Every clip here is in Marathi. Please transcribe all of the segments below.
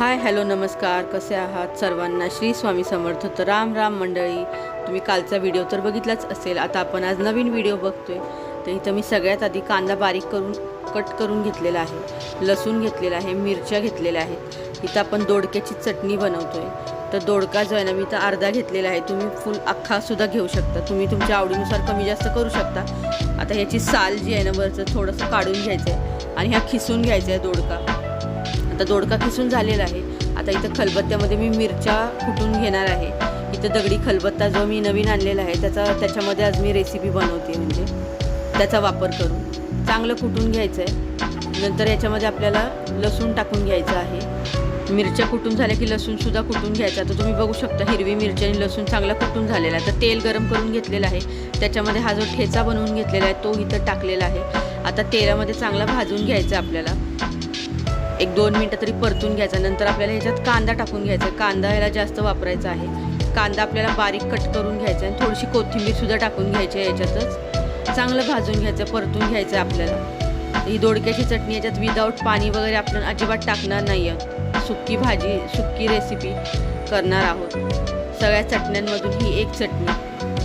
हाय हॅलो नमस्कार. कसे आहात सर्वांना? श्री स्वामी समर्थ. तर राम राम मंडळी. तुम्ही कालचा व्हिडिओ तर बघितलाच असेल. आता आपण आज नवीन व्हिडिओ बघतोय. तर इथं मी सगळ्यात आधी कांदा बारीक करून कट करून घेतलेला आहे. लसूण घेतलेला आहे. मिरच्या घेतलेल्या आहेत. इथं आपण दोडक्याची चटणी बनवतोय. तर दोडका जो आहे ना मी इथं अर्धा घेतलेला आहे. तुम्ही फुल अख्खासुद्धा घेऊ शकता. तुम्ही तुमच्या आवडीनुसार कमी जास्त करू शकता. आता ह्याची साल जी आहे ना वरचं थोडंसं काढून घ्यायचं आहे आणि ह्या खिसून घ्यायचं आहे दोडका. आता दोडका खिसून झालेला आहे. आता इथं खलबत्त्यामध्ये मी मिरच्या कुटून घेणार आहे? इथं दगडी खलबत्ता जो मी नवीन आणलेला आहे त्याचा त्याच्यामध्ये आज मी रेसिपी बनवते म्हणजे. त्याचा वापर करून. चांगलं कुटून घ्यायचं आहे नंतर याच्यामध्ये आपल्याला लसूण टाकून घ्यायचं आहे. मिरच्या कुटून झाल्या की लसूणसुद्धा कुटून घ्यायचा? तर तुम्ही बघू शकता हिरवी मिरची आणि लसूण चांगला कुटून झालेला आहे. तर तेल गरम करून घेतलेलं आहे. त्याच्यामध्ये हा जो ठेचा बनवून घेतलेला आहे तो इथं टाकलेला आहे. आता तेलामध्ये चांगला भाजून घ्यायचा आहे आपल्याला. एक दोन मिनटं तरी परतून घ्यायचा. नंतर आपल्याला ह्याच्यात कांदा टाकून घ्यायचा आहे. कांदा ह्याला जास्त वापरायचा आहे. कांदा आपल्याला बारीक कट करून घ्यायचा आहे आणि थोडीशी कोथिंबीरसुद्धा टाकून घ्यायची आहे याच्यातच चांगलं भाजून घ्यायचं परतून घ्यायचं आहे आपल्याला. ही दोडक्याची चटणी याच्यात विदाऊट पाणी वगैरे आपण अजिबात टाकणार नाही आहे सुक्की भाजी सुक्की रेसिपी करणार आहोत. सगळ्या चटण्यांमधून ही एक चटणी.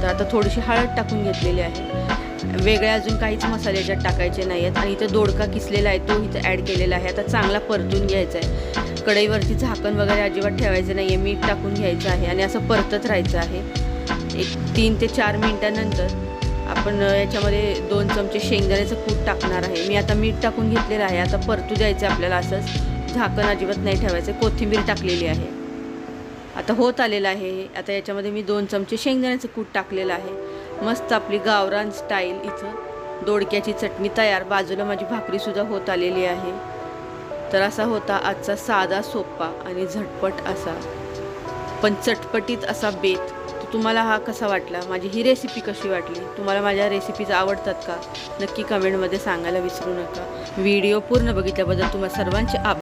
तर आता थोडीशी हळद टाकून घेतलेली आहे. वेगळे अजून काहीच मसाले याच्यात टाकायचे नाही आहेत आणि इथं दोडका किसलेला आहे तो इथं ॲड केलेला आहे. आता चांगला परतून घ्यायचा आहे. कढईवरती झाकण वगैरे अजिबात ठेवायचं नाही आहे मीठ टाकून घ्यायचं आहे आणि असं परतत राहायचं आहे. एक तीन ते चार मिनटानंतर आपण याच्यामध्ये दोन चमचे शेंगदाण्याचं कूट टाकणार आहे. मी आता मीठ टाकून घेतलेलं आहे. आता परतू द्यायचं आपल्याला असंच. झाकण अजिबात नाही ठेवायचं. कोथिंबीर टाकलेली आहे. आता होत आलेलं आहे. आता याच्यामध्ये मी दोन चमचे शेंगदाण्याचं कूट टाकलेलं आहे. मस्त आपली गावरान स्टाईल इथं. दोडक्याची चटणी तयार. बाजूला माझी भाकरीसुद्धा होत आलेली आहे. तर असा होता आजचा साधा सोपा आणि झटपट असा. पण चटपटीत असा बेत. तर तुम्हाला हा कसा वाटला? माझी ही रेसिपी कशी वाटली? तुम्हाला माझ्या रेसिपीज आवडतात का? नक्की कमेंटमध्ये सांगायला विसरू नका. व्हिडिओ पूर्ण बघितल्याबद्दल तुम्हाला सर्वांचे आभार.